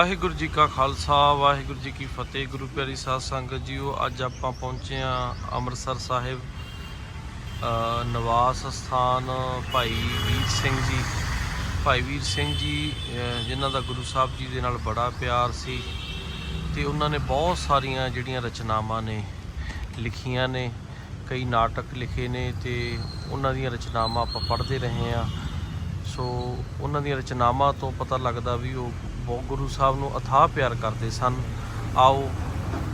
ਵਾਹਿਗੁਰੂ ਜੀ ਕਾ ਖਾਲਸਾ, ਵਾਹਿਗੁਰੂ ਜੀ ਕੀ ਫਤਿਹ। ਗੁਰੂ ਪਿਆਰੀ ਸਾਧ ਸੰਗਤ ਜੀਓ, ਅੱਜ ਆਪਾਂ ਪਹੁੰਚੇ ਆ ਅੰਮ੍ਰਿਤਸਰ ਸਾਹਿਬ ਨਿਵਾਸ ਸਥਾਨ ਭਾਈ ਵੀਰ ਸਿੰਘ ਜੀ। ਭਾਈ ਵੀਰ ਸਿੰਘ ਜੀ ਜਿਨ੍ਹਾਂ ਦਾ ਗੁਰੂ ਸਾਹਿਬ ਜੀ ਦੇ ਨਾਲ ਬੜਾ ਪਿਆਰ ਸੀ ਤੇ ਉਹਨਾਂ ਨੇ ਬਹੁਤ ਸਾਰੀਆਂ ਜਿਹੜੀਆਂ ਰਚਨਾਵਾਂ ਨੇ ਲਿਖੀਆਂ ਨੇ, ਕਈ ਨਾਟਕ ਲਿਖੇ ਨੇ ਤੇ ਉਹਨਾਂ ਦੀਆਂ ਰਚਨਾਵਾਂ ਆਪਾਂ ਪੜ੍ਹਦੇ ਰਹੇ ਆ ਸੋ ਉਹਨਾਂ ਦੀਆਂ ਰਚਨਾਵਾਂ ਤੋਂ ਪਤਾ ਲੱਗਦਾ ਵੀ ਉਹ ਬਹੁਤ ਗੁਰੂ ਸਾਹਿਬ ਨੂੰ ਅਥਾਹ ਪਿਆਰ ਕਰਦੇ ਸਨ। ਆਓ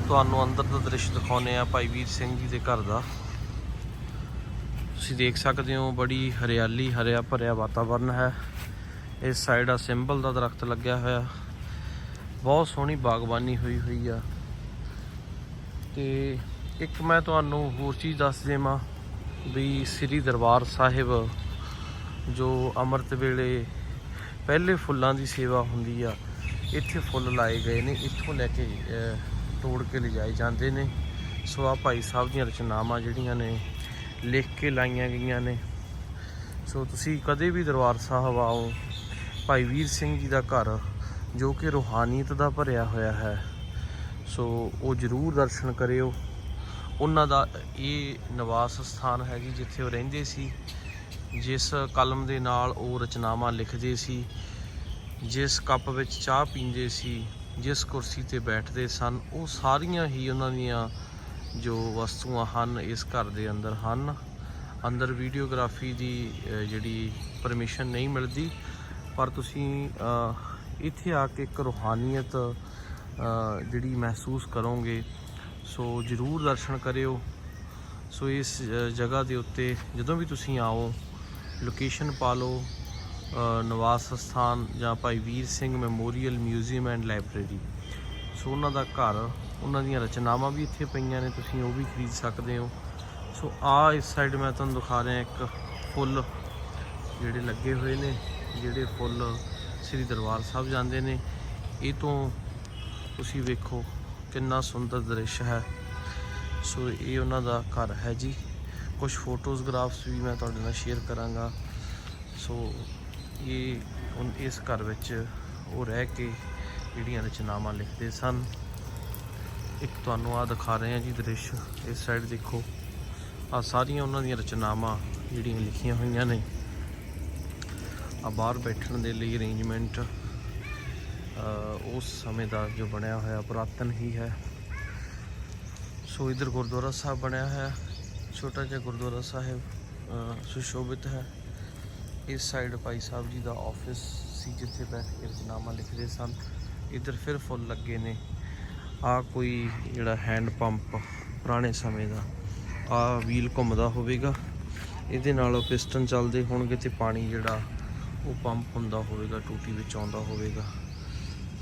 ਤੁਹਾਨੂੰ ਅੰਦਰ ਦਾ ਦ੍ਰਿਸ਼ ਦਿਖਾਉਂਦੇ ਆ ਭਾਈ ਵੀਰ ਸਿੰਘ ਜੀ ਦੇ ਘਰ ਦਾ। ਤੁਸੀਂ ਦੇਖ ਸਕਦੇ ਹੋ ਬੜੀ ਹਰਿਆਲੀ, ਹਰਿਆ ਭਰਿਆ ਵਾਤਾਵਰਨ ਹੈ। ਇਸ ਸਾਈਡ ਆ ਸਿੰਬਲ ਦਾ ਦਰਖਤ ਲੱਗਿਆ ਹੋਇਆ। ਬਹੁਤ ਸੋਹਣੀ ਬਾਗਬਾਨੀ ਹੋਈ ਹੋਈ ਆ। ਤੇ ਇੱਕ ਮੈਂ ਤੁਹਾਨੂੰ ਹੋਰ ਚੀਜ਼ ਦੱਸ ਦੇਵਾਂ ਵੀ ਸ੍ਰੀ ਦਰਬਾਰ ਸਾਹਿਬ ਜੋ ਅੰਮ੍ਰਿਤ ਵੇਲੇ ਪਹਿਲੇ ਫੁੱਲਾਂ ਦੀ ਸੇਵਾ ਹੁੰਦੀ ਆ, ਇੱਥੇ ਫੁੱਲ ਲਾਏ ਗਏ ਨੇ, ਇੱਥੋਂ ਲੈ ਕੇ ਤੋੜ ਕੇ ਲਿਜਾਏ ਜਾਂਦੇ ਨੇ। ਸੋ ਆ ਭਾਈ ਸਾਹਿਬ ਦੀਆਂ ਰਚਨਾਵਾਂ ਜਿਹੜੀਆਂ ਨੇ, ਲਿਖ ਕੇ ਲਾਈਆਂ ਗਈਆਂ ਨੇ। ਸੋ ਤੁਸੀਂ ਕਦੇ ਵੀ ਦਰਬਾਰ ਸਾਹਿਬ ਆਓ, ਭਾਈ ਵੀਰ ਸਿੰਘ ਜੀ ਦਾ ਘਰ, ਜੋ ਕਿ ਰੂਹਾਨੀਅਤ ਦਾ ਭਰਿਆ ਹੋਇਆ ਹੈ, ਸੋ ਉਹ ਜ਼ਰੂਰ ਦਰਸ਼ਨ ਕਰਿਓ। ਉਹਨਾਂ ਦਾ ਇਹ ਨਿਵਾਸ ਸਥਾਨ ਹੈ ਜੀ, ਜਿੱਥੇ ਉਹ ਰਹਿੰਦੇ ਸੀ। ਜਿਸ ਕਲਮ ਦੇ ਨਾਲ ਉਹ ਰਚਨਾਵਾਂ ਲਿਖਦੇ ਸੀ, ਜਿਸ ਕੱਪ ਵਿੱਚ ਚਾਹ ਪੀਂਦੇ ਸੀ, ਜਿਸ ਕੁਰਸੀ ਤੇ ਬੈਠਦੇ ਸਨ, ਉਹ ਸਾਰੀਆਂ ਹੀ ਉਹਨਾਂ ਦੀਆਂ ਜੋ ਵਸਤੂਆਂ ਹਨ ਇਸ ਘਰ ਦੇ ਅੰਦਰ ਹਨ। ਅੰਦਰ ਵੀਡੀਓਗ੍ਰਾਫੀ ਦੀ ਜਿਹੜੀ ਪਰਮਿਸ਼ਨ ਨਹੀਂ ਮਿਲਦੀ, ਪਰ ਤੁਸੀਂ ਇੱਥੇ ਆ ਕੇ ਇੱਕ ਰੂਹਾਨੀਅਤ ਜਿਹੜੀ ਮਹਿਸੂਸ ਕਰੋਗੇ, ਸੋ ਜਰੂਰ ਦਰਸ਼ਨ ਕਰਿਓ। ਸੋ ਇਸ ਜਗ੍ਹਾ ਦੇ ਉੱਤੇ ਜਦੋਂ ਵੀ ਤੁਸੀਂ ਆਓ ਲੋਕੇਸ਼ਨ ਪਾ ਲਓ ਅ, ਨਿਵਾਸ ਸਥਾਨ ਜਾਂ Bhai Vir Singh memorial museum and library. So ਉਹਨਾਂ ਦਾ ਘਰ ਉਹਨਾਂ ਦੀਆਂ ਰਚਨਾਵਾਂ ਵੀ ਇੱਥੇ ਪਈਆਂ ਨੇ ਤੁਸੀਂ ਉਹ ਵੀ ਖਰੀਦ ਸਕਦੇ ਹੋ। ਸੋ ਆ ਇਸ ਸਾਈਡ ਮੈਂ ਤੁਹਾਨੂੰ ਦਿਖਾ ਰਿਹਾ ਇੱਕ ਫੁੱਲ ਜਿਹੜੇ ਲੱਗੇ ਹੋਏ ਨੇ ਜਿਹੜੇ ਫੁੱਲ ਸ੍ਰੀ ਦਰਬਾਰ ਸਾਹਿਬ ਜਾਂਦੇ ਨੇ। ਇਹ ਤੋਂ ਤੁਸੀਂ ਵੇਖੋ ਕਿੰਨਾ ਸੁੰਦਰ ਦ੍ਰਿਸ਼ ਹੈ। ਸੋ ਇਹ ਉਹਨਾਂ ਦਾ ਘਰ ਹੈ ਜੀ। ਕੁਝ ਫੋਟੋਜ਼ਗ੍ਰਾਫਸ ਵੀ ਮੈਂ ਤੁਹਾਡੇ ਨਾਲ ਸ਼ੇਅਰ ਕਰਾਂਗਾ। ਸੋ ਇਹ ਇਸ ਘਰ ਵਿੱਚ ਉਹ ਰਹਿ ਕੇ ਜਿਹੜੀਆਂ ਰਚਨਾਵਾਂ ਲਿਖਦੇ ਸਨ। ਇੱਕ ਤੁਹਾਨੂੰ ਆ ਦਿਖਾ ਰਹੇ ਹਾਂ ਜੀ ਦ੍ਰਿਸ਼। ਇਸ ਸਾਈਡ ਦੇਖੋ। ਆ ਸਾਰੀਆਂ ਉਹਨਾਂ ਦੀਆਂ ਰਚਨਾਵਾਂ ਜਿਹੜੀਆਂ ਲਿਖੀਆਂ ਹੋਈਆਂ ਨੇ। ਆ ਬਾਹਰ ਬੈਠਣ ਦੇ ਲਈ ਅਰੇਂਜਮੈਂਟ ਉਸ ਸਮੇਂ ਦਾ ਜੋ ਬਣਿਆ ਹੋਇਆ ਪੁਰਾਤਨ ਹੀ ਹੈ। ਸੋ ਇਧਰ ਗੁਰਦੁਆਰਾ ਸਾਹਿਬ ਬਣਿਆ ਹੈ ਛੋਟਾ ਜਿਹਾ ਗੁਰਦੁਆਰਾ ਸਾਹਿਬ ਸੁਸ਼ੋਭਿਤ ਹੈ। ਇਸ ਸਾਈਡ ਭਾਈ ਸਾਹਿਬ ਜੀ ਦਾ ਆਫਿਸ ਸੀ, ਜਿੱਥੇ ਬੈਠ ਕੇ ਰਚਨਾਮਾ ਲਿਖਦੇ ਸਨ। ਇੱਧਰ ਫਿਰ ਫੁੱਲ ਲੱਗੇ ਨੇ। ਆ ਕੋਈ ਜਿਹੜਾ ਹੈਂਡ ਪੰਪ ਪੁਰਾਣੇ ਸਮੇਂ ਦਾ, ਆ ਵੀਲ ਘੁੰਮਦਾ ਹੋਵੇਗਾ। ਇਹਦੇ ਨਾਲ ਪਿਸਟਨ ਚੱਲਦੇ ਹੋਣਗੇ ਤੇ ਪਾਣੀ ਜਿਹੜਾ ਉਹ ਪੰਪ ਹੁੰਦਾ ਹੋਵੇਗਾ, ਟੂਟੀ ਵਿੱਚ ਆਉਂਦਾ ਹੋਵੇਗਾ।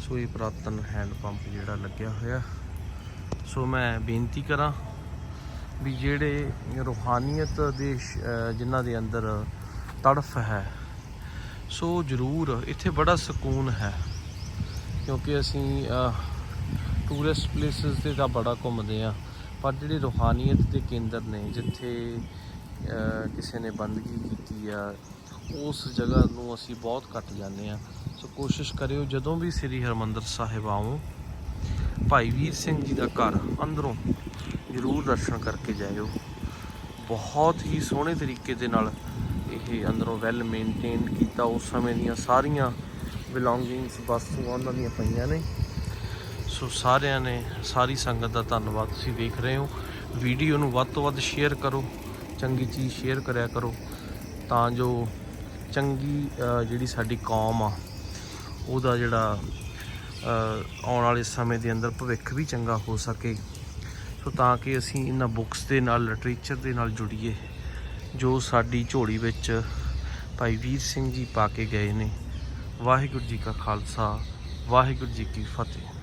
ਸੋ ਇਹ ਪੁਰਾਤਨ ਹੈਂਡ ਪੰਪ ਜਿਹੜਾ ਲੱਗਿਆ ਹੋਇਆ। ਸੋ ਮੈਂ ਬੇਨਤੀ ਕਰਾਂ ਵੀ ਜਿਹੜੇ ਰੂਹਾਨੀਅਤ ਦੇ ਸ਼- ਜਿਨ੍ਹਾਂ ਦੇ ਅੰਦਰ ਤੜਫ ਹੈ, ਸੋ ਜ਼ਰੂਰ ਇੱਥੇ ਬੜਾ ਸਕੂਨ ਹੈ, ਕਿਉਂਕਿ ਅਸੀਂ ਟੂਰਿਸਟ ਪਲੇਸਿਸ ਤੇ ਤਾਂ ਬੜਾ ਘੁੰਮਦੇ ਆ ਪਰ ਜਿਹੜੇ ਰੂਹਾਨੀਅਤ ਦੇ ਕੇਂਦਰ ਨੇ, ਜਿੱਥੇ ਕਿਸੇ ਨੇ ਬੰਦਗੀ ਕੀਤੀ ਆ, ਉਸ ਜਗ੍ਹਾ ਨੂੰ ਅਸੀਂ ਬਹੁਤ ਘੱਟ ਜਾਂਦੇ ਆ ਸੋ ਕੋਸ਼ਿਸ਼ ਕਰਿਓ, ਜਦੋਂ ਵੀ ਸ੍ਰੀ ਹਰਮੰਦਰ ਸਾਹਿਬ ਆਓ ਭਾਈ ਵੀਰ ਸਿੰਘ ਜੀ ਦਾ ਘਰ ਅੰਦਰੋਂ ਜ਼ਰੂਰ ਦਰਸ਼ਨ ਕਰਕੇ ਜਾਇਓ। ਬਹੁਤ ਹੀ ਸੋਹਣੇ ਤਰੀਕੇ ਦੇ ਨਾਲ ਇਹ ਅੰਦਰੋਂ ਵੈਲ ਮੇਨਟੇਨ ਕੀਤਾ ਉਸ ਸਮੇਂ ਦੀਆਂ ਸਾਰੀਆਂ ਬਿਲੋਂਗਿੰਗਸ ਵਸਤੂਆਂ ਉਹਨਾਂ ਦੀਆਂ ਪਈਆਂ ਨੇ। ਸੋ ਸਾਰਿਆਂ ਨੇ ਸਾਰੀ ਸੰਗਤ ਦਾ ਧੰਨਵਾਦ। ਤੁਸੀਂ ਵੇਖ ਰਹੇ ਹੋ ਵੀਡੀਓ ਨੂੰ ਵੱਧ ਤੋਂ ਵੱਧ ਸ਼ੇਅਰ ਕਰੋ, ਚੰਗੀ ਚੀਜ਼ ਸ਼ੇਅਰ ਕਰਿਆ ਕਰੋ, ਤਾਂ ਜੋ ਚੰਗੀ ਜਿਹੜੀ ਸਾਡੀ ਕੌਮ ਆ, ਉਹਦਾ ਜਿਹੜਾ ਆਉਣ ਵਾਲੇ ਸਮੇਂ ਦੇ ਅੰਦਰ ਭਵਿੱਖ ਵੀ ਚੰਗਾ ਹੋ ਸਕੇ। ਸੋ ਤਾਂ ਕਿ ਅਸੀਂ ਇਹਨਾਂ ਬੁੱਕਸ ਦੇ ਨਾਲ ਲਿਟਰੇਚਰ ਦੇ ਨਾਲ ਜੁੜੀਏ, ਜੋ ਸਾਡੀ ਝੋਲੀ ਵਿੱਚ ਭਾਈ ਵੀਰ ਸਿੰਘ ਜੀ ਪਾ ਕੇ ਗਏ ਨੇ। ਵਾਹਿਗੁਰੂ ਜੀ ਕਾ ਖਾਲਸਾ, ਵਾਹਿਗੁਰੂ ਜੀ ਕੀ ਫਤਿਹ।